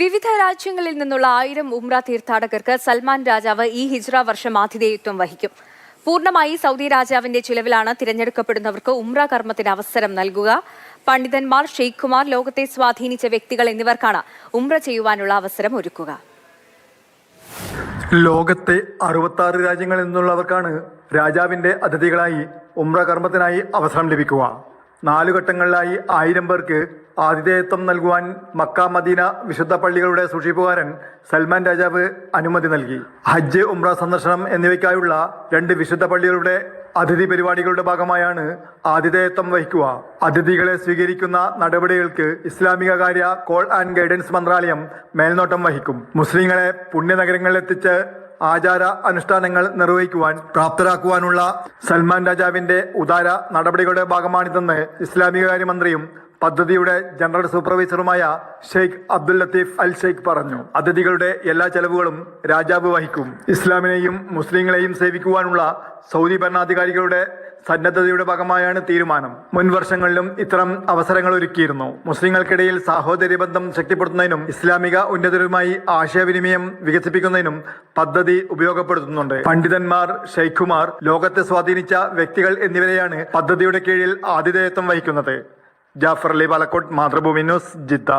വിവിധ രാജ്യങ്ങളിൽ നിന്നുള്ള ആയിരം ഉംറ തീർത്ഥാടകർക്ക് സൽമാൻ രാജാവ് ഈ ഹിജ്റ വർഷം ആതിഥേയത്വം വഹിക്കും. പൂർണമായി സൗദി രാജാവിന്റെ ചിലവിലാണ് തിരഞ്ഞെടുക്കപ്പെടുന്നവർക്ക് ഉംറ കർമ്മത്തിന് അവസരം നൽകുക. പണ്ഡിതന്മാർ ഷെയ്ഖുമാർ ലോകത്തെ സ്വാധീനിച്ച വ്യക്തികൾ എന്നിവർക്കാണ് ഉംറ ചെയ്യുവാനുള്ള അവസരം ഒരുക്കുക. ലോകത്തെ അറുപത്താറ് രാജ്യങ്ങളിൽ നിന്നുള്ളവർക്കാണ് രാജാവിന്റെ അതിഥികളായി ഉംറ കർമ്മത്തിനായി അവസരം ലഭിക്കുക. നാലു ഘട്ടങ്ങളിലായി ആയിരം പേർക്ക് ആതിഥേയത്വം നൽകുവാൻ മക്ക മദീന വിശുദ്ധ പള്ളികളുടെ സൂക്ഷിപ്പുകാരൻ സൽമാൻ രാജാവ് അനുമതി നൽകി. ഹജ്ജ് ഉംറ സന്ദർശനം എന്നിവയ്ക്കായുള്ള രണ്ട് വിശുദ്ധ പള്ളികളുടെ അതിഥി പരിപാടികളുടെ ഭാഗമായാണ് ആതിഥേയത്വം വഹിക്കുക. അതിഥികളെ സ്വീകരിക്കുന്ന നടപടികൾക്ക് ഇസ്ലാമിക കാര്യ കോൾ ആൻഡ് ഗൈഡൻസ് മന്ത്രാലയം മേൽനോട്ടം വഹിക്കും. മുസ്ലിങ്ങളെ പുണ്യനഗരങ്ങളിൽ എത്തിച്ച് ആചാര അനുഷ്ഠാനങ്ങൾ നിർവഹിക്കുവാൻ പ്രാപ്തരാക്കുവാനുള്ള സൽമാൻ രാജാവിന്റെ ഉദാര നടപടികളുടെ ഭാഗമാണിതെന്ന് ഇസ്ലാമിക കാര്യമന്ത്രിയും പദ്ധതിയുടെ general സൂപ്പർവൈസറുമായ Sheikh Abdul Latif Al Sheikh പറഞ്ഞു അതിഥികളുടെ എല്ലാ ചെലവുകളും രാജാവ് വഹിക്കും. ഇസ്ലാമിനെയും മുസ്ലിങ്ങളെയും സേവിക്കുവാനുള്ള സൗദി ഭരണാധികാരികളുടെ സന്നദ്ധതയുടെ ഭാഗമായാണ് തീരുമാനം. മുൻ വർഷങ്ങളിലും ഇത്തരം അവസരങ്ങൾ ഒരുക്കിയിരുന്നു. മുസ്ലിങ്ങൾക്കിടയിൽ സാഹോദര്യ ബന്ധം ശക്തിപ്പെടുത്തുന്നതിനും ഇസ്ലാമിക ഉന്നതരുമായി ആശയവിനിമയം വികസിപ്പിക്കുന്നതിനും പദ്ധതി ഉപയോഗപ്പെടുത്തുന്നുണ്ട്. പണ്ഡിതന്മാർ ഷെയ്ഖുമാർ ലോകത്തെ സ്വാധീനിച്ച വ്യക്തികൾ എന്നിവരെയാണ് പദ്ധതിയുടെ കീഴിൽ ആതിഥേയത്വം വഹിക്കുന്നത്. Jafar Ali Palakkot Mathrubhumi news Jeddah.